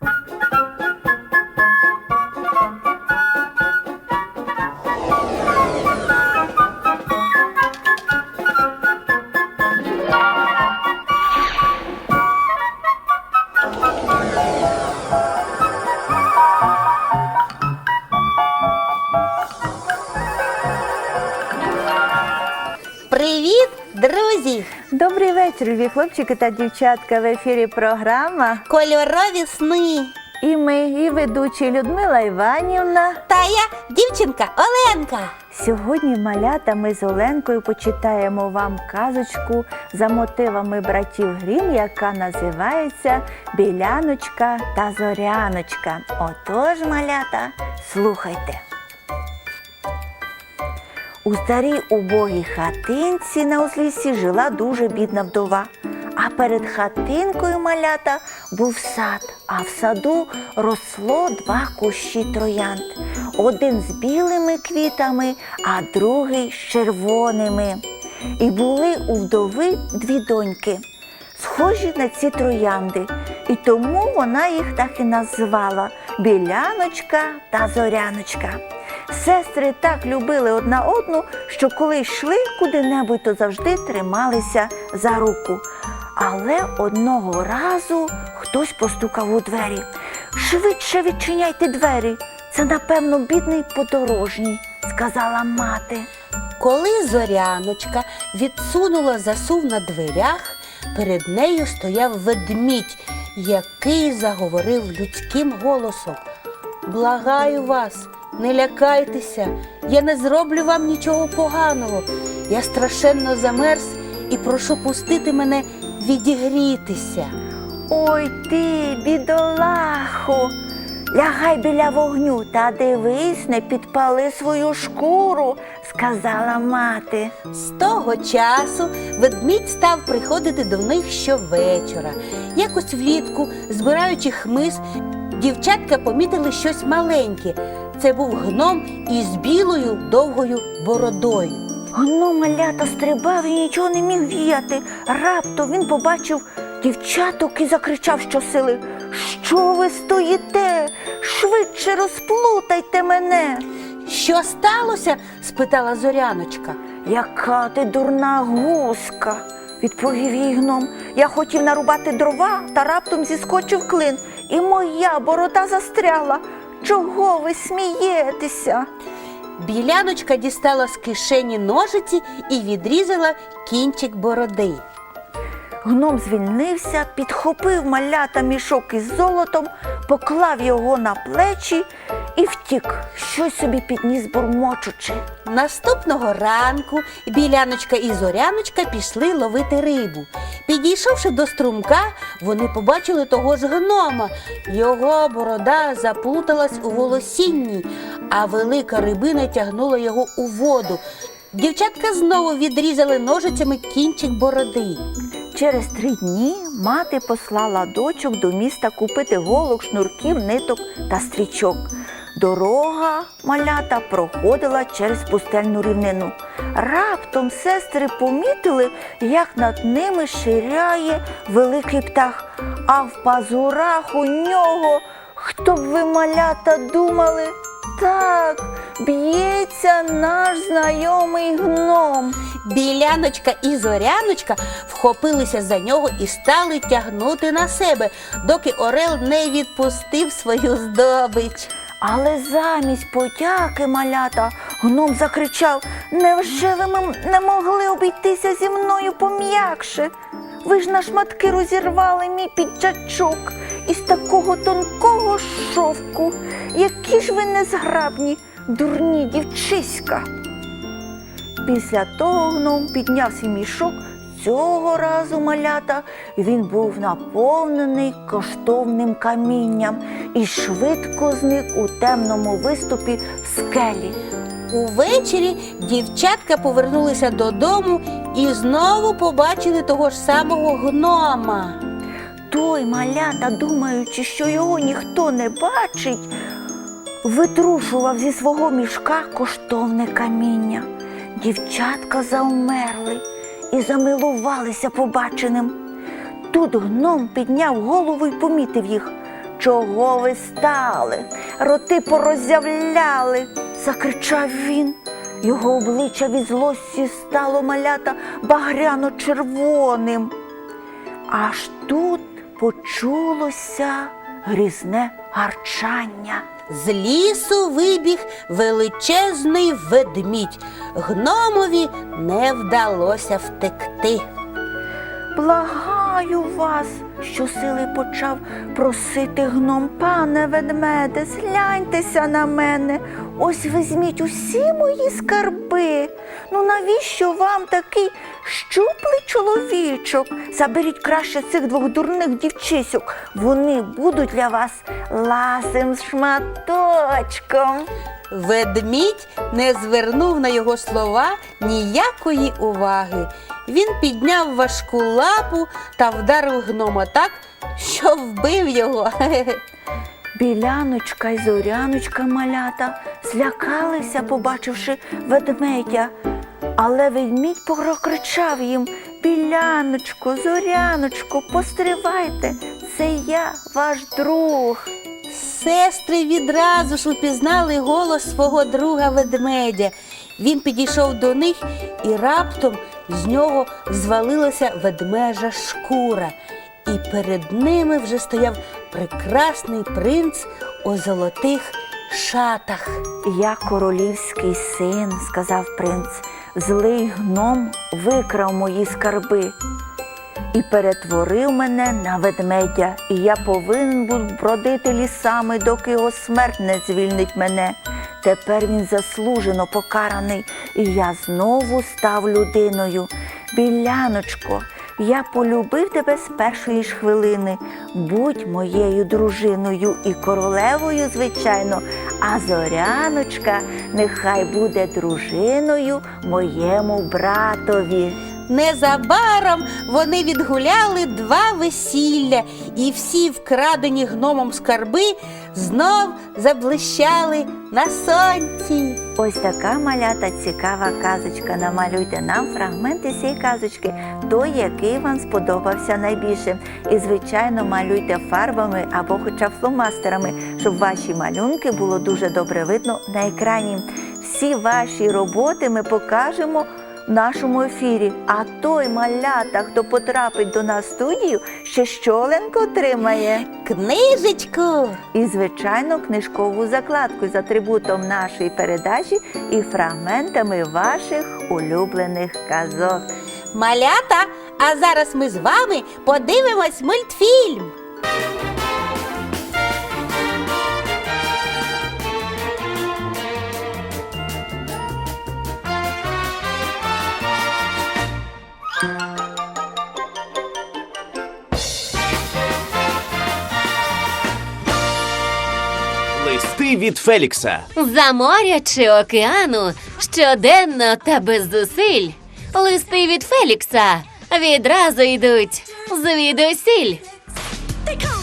Bye. Хлопчики та дівчатка. В ефірі програма. Кольорові сни. І ми, і ведучі Людмила Іванівна. Та я дівчинка Оленка. Сьогодні малята ми з Оленкою почитаємо вам казочку за мотивами братів Грім, яка називається Біляночка та Зоряночка. Отож, малята, слухайте. У старій убогій хатинці на узліссі жила дуже бідна вдова. А перед хатинкою малята був сад, а в саду росло два кущі троянд. Один з білими квітами, а другий з червоними. І були у вдови дві доньки, схожі на ці троянди. І тому вона їх так і назвала Біляночка та Зоряночка. Сестри так любили одна одну, що коли йшли куди-небудь, то завжди трималися за руку. Але одного разу хтось постукав у двері. Швидше відчиняйте двері. Це, напевно, бідний подорожній, сказала мати. Коли зоряночка відсунула засув на дверях, перед нею стояв ведмідь, який заговорив людським голосом. Благаю вас, не лякайтеся, я не зроблю вам нічого поганого. Я страшенно замерз і прошу пустити мене відігрітися. Ой ти, бідолахо, лягай біля вогню та дивись, не підпали свою шкуру, сказала мати. З того часу ведмідь став приходити до них щовечора. Якось влітку, збираючи хмиз, дівчатка помітили щось маленьке. Це був гном із білою довгою бородою. Гном малята стрибав і нічого не міг віяти. Раптом він побачив дівчаток і закричав щосили. Що ви стоїте? Швидше розплутайте мене. Що сталося? спитала зоряночка. Яка ти дурна гуска, відповів їй гном. Я хотів нарубати дрова та раптом зіскочив клин, і моя борода застряла. Чого ви смієтеся? Біляночка дістала з кишені ножиці і відрізала кінчик бороди. Гном звільнився, підхопив малята мішок із золотом, поклав його на плечі і втік, щось собі підніс бурмочучи. Наступного ранку біляночка і зоряночка пішли ловити рибу. Підійшовши до струмка, вони побачили того ж гнома. Його борода заплуталась у волосінні, а велика рибина тягнула його у воду. Дівчатка знову відрізали ножицями кінчик бороди. Через три дні мати послала дочок до міста купити голок, шнурків, ниток та стрічок. Дорога малята проходила через пустельну рівнину. Раптом сестри помітили, як над ними ширяє великий птах, а в пазурах у нього, хто б ви малята думали, так, б'ється наш знайомий гном. Біляночка і зоряночка вхопилися за нього і стали тягнути на себе, доки Орел не відпустив свою здобич. Але замість подяки малята гном закричав: Невже ви не могли обійтися зі мною пом'якше? Ви ж на шматки розірвали мій піджачок із такого тонкого шовку. Які ж ви незграбні, дурні дівчиська. Після того гном підняв свій мішок. Цього разу малята він був наповнений коштовним камінням і швидко зник у темному виступі в скелі. Увечері дівчатка повернулися додому і знову побачили того ж самого гнома. Той малята, думаючи, що його ніхто не бачить, витрушував зі свого мішка коштовне каміння. Дівчатка заумерли і замилувалися побаченим. Тут гном підняв голову і помітив їх. Чого ви стали? Роти пороззявляли, закричав він. Його обличчя від злості стало малята багряно-червоним. Аж тут почулося грізне гарчання. З лісу вибіг величезний ведмідь. Гномові не вдалося втекти. Благаю вас, щосили почав просити гном, пане ведмеде, згляньтеся на мене. Ось візьміть усі мої скарби. Ну навіщо вам такий щуплий чоловічок? Заберіть краще цих двох дурних дівчисьок. Вони будуть для вас ласим шматочком. Ведмідь не звернув на його слова ніякої уваги. Він підняв важку лапу та вдарив гнома так, що вбив його. Біляночка й зоряночка малята злякалися, побачивши ведмедя. Але ведмідь прокричав їм Біляночко, зоряночко, постривайте, це я, ваш друг. Сестри відразу ж упізнали голос свого друга ведмедя. Він підійшов до них і раптом з нього звалилася ведмежа шкура. І перед ними вже стояв прекрасний принц у золотих шатах. Я королівський син, сказав принц. Злий гном викрав мої скарби і перетворив мене на ведмедя, і я повинен був бродити лісами, доки його смерть не звільнить мене. Тепер він заслужено покараний, і я знову став людиною. Біляночко, я полюбив тебе з першої ж хвилини. Будь моєю дружиною і королевою, звичайно, а зоряночка нехай буде дружиною моєму братові. Незабаром вони відгуляли два весілля, і всі вкрадені гномом скарби знов заблищали на сонці. Ось така малята цікава казочка. Намалюйте нам фрагменти цієї казочки, той, який вам сподобався найбільше. І, звичайно, малюйте фарбами або хоча б фломастерами, щоб ваші малюнки було дуже добре видно на екрані. Всі ваші роботи ми покажемо нашому ефірі. А той малята, хто потрапить до нас в студію, ще щоленко отримає. Книжечку. І, звичайно, книжкову закладку з атрибутом нашої передачі і фрагментами ваших улюблених казок. Малята, а зараз ми з вами подивимось мультфільм. Від Фелікса. За моря чи океану щоденно та без зусиль. Листи від Фелікса відразу йдуть звідусіль.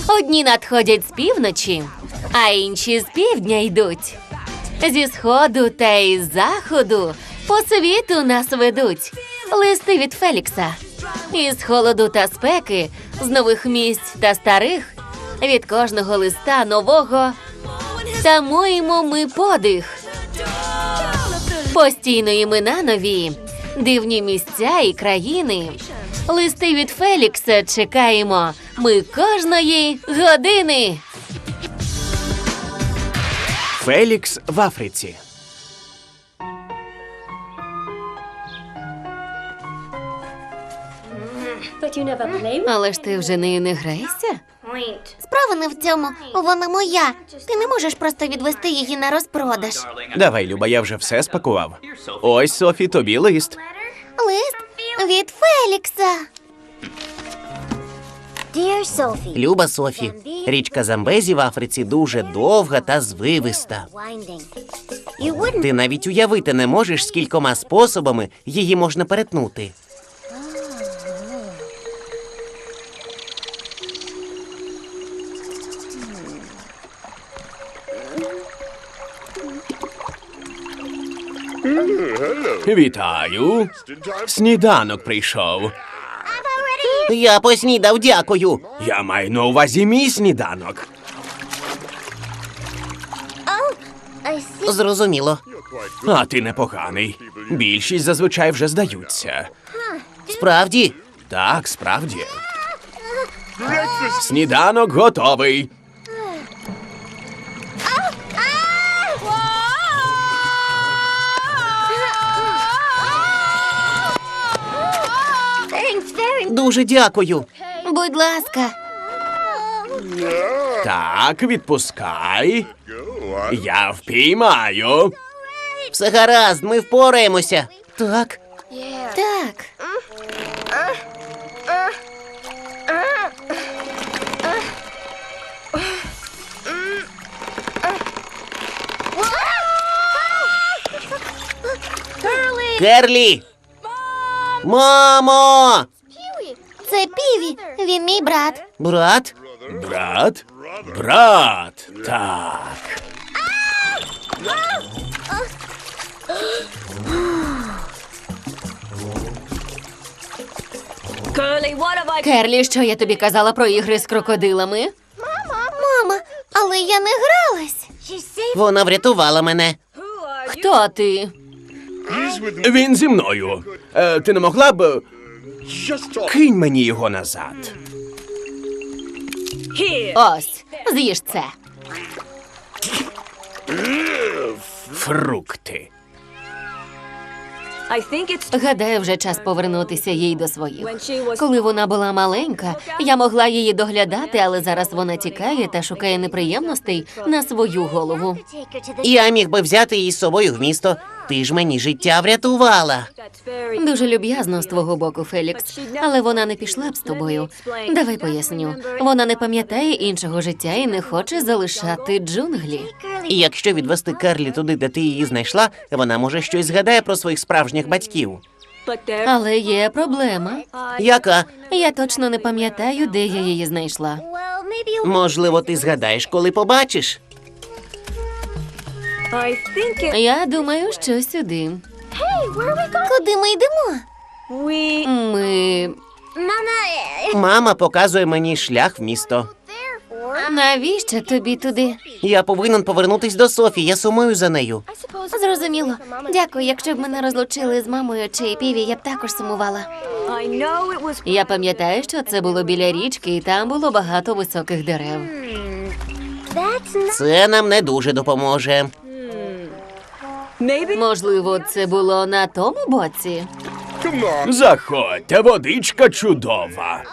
Одні надходять з півночі, а інші з півдня йдуть. Зі сходу та із заходу по світу нас ведуть. Листи від Фелікса. Із холоду та спеки, з нових місць та старих. Від кожного листа нового Тамуємо ми подих. Постійно імена нові, дивні місця і країни. Листи від Фелікса чекаємо. Ми кожної години. Фелікс в Африці. Але ж ти вже нею не граєшся? Справа не в цьому. Вона моя. Ти не можеш просто відвести її на розпродаж. Давай, Люба, я вже все спакував. Ось, Софі, тобі лист. Лист від Фелікса. Люба Софі, річка Замбезі в Африці дуже довга та звивиста. Ти навіть уявити не можеш, скількома способами її можна перетнути. Вітаю. Сніданок прийшов. Я поснідав, дякую. Я маю на увазі мій сніданок. Зрозуміло. А ти непоганий. Більшість зазвичай вже здаються. Справді? Так, справді. Сніданок готовий. Дуже дякую. Будь ласка, Так, відпускай. Я впіймаю. Все гаразд, ми впораємося. Так. так. Керлі! Мамо! Це Піві. Він мій брат. Брат? Брат? Брат. Так. Керлі, що я тобі казала про ігри з крокодилами? Мама, але я не гралась. Вона врятувала мене. Хто ти? Він зі мною. Е, ти не могла б. Кинь мені його назад. Ось, з'їж це. Фрукти. Гадаю, вже час повернутися їй до своїх. Коли вона була маленька, я могла її доглядати, але зараз вона тікає та шукає неприємностей на свою голову. Я міг би взяти її з собою в місто. Ти ж мені життя врятувала. Дуже люб'язно з твого боку, Фелікс, але вона не пішла б з тобою. Давай поясню. Вона не пам'ятає іншого життя і не хоче залишати джунглі. І якщо відвести Керлі туди, де ти її знайшла, вона може щось згадає про своїх справжніх батьків. Але є проблема. Яка? Я точно не пам'ятаю, де я її знайшла. Можливо, ти згадаєш, коли побачиш. Я думаю, що сюди. Куди ми йдемо? Ми Мама показує мені шлях в місто. навіщо тобі туди? Я повинен повернутись до Софі. Я сумую за нею. Зрозуміло. Дякую. Якщо б мене розлучили з мамою чи Піві, я б також сумувала. Я пам'ятаю, що це було біля річки, і там було багато високих дерев. Це нам не дуже допоможе. Можливо, це було на тому боці. Заходьте, водичка чудова.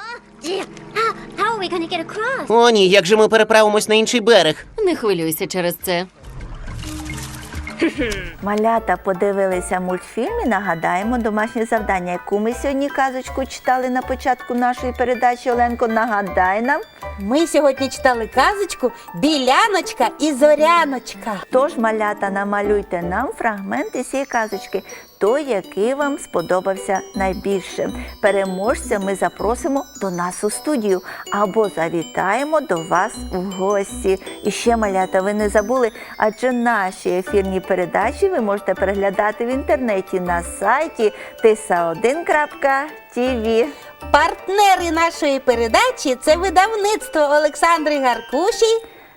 О, ні, як же ми переправимось на інший берег? Не хвилюйся через це. Малята подивилися мультфільм і нагадаємо домашнє завдання, яку ми сьогодні казочку читали на початку нашої передачі. Оленко, нагадай нам. Ми сьогодні читали казочку Біляночка і Зоряночка. Тож, малята, намалюйте нам фрагменти цієї казочки, той, який вам сподобався найбільше. Переможця ми запросимо до нас у студію або завітаємо до вас в гості. І ще, малята, ви не забули, адже наші ефірні передачі ви можете переглядати в інтернеті на сайті tisa1.tv. Партнери нашої передачі це видавництво Олександри Гаркуші.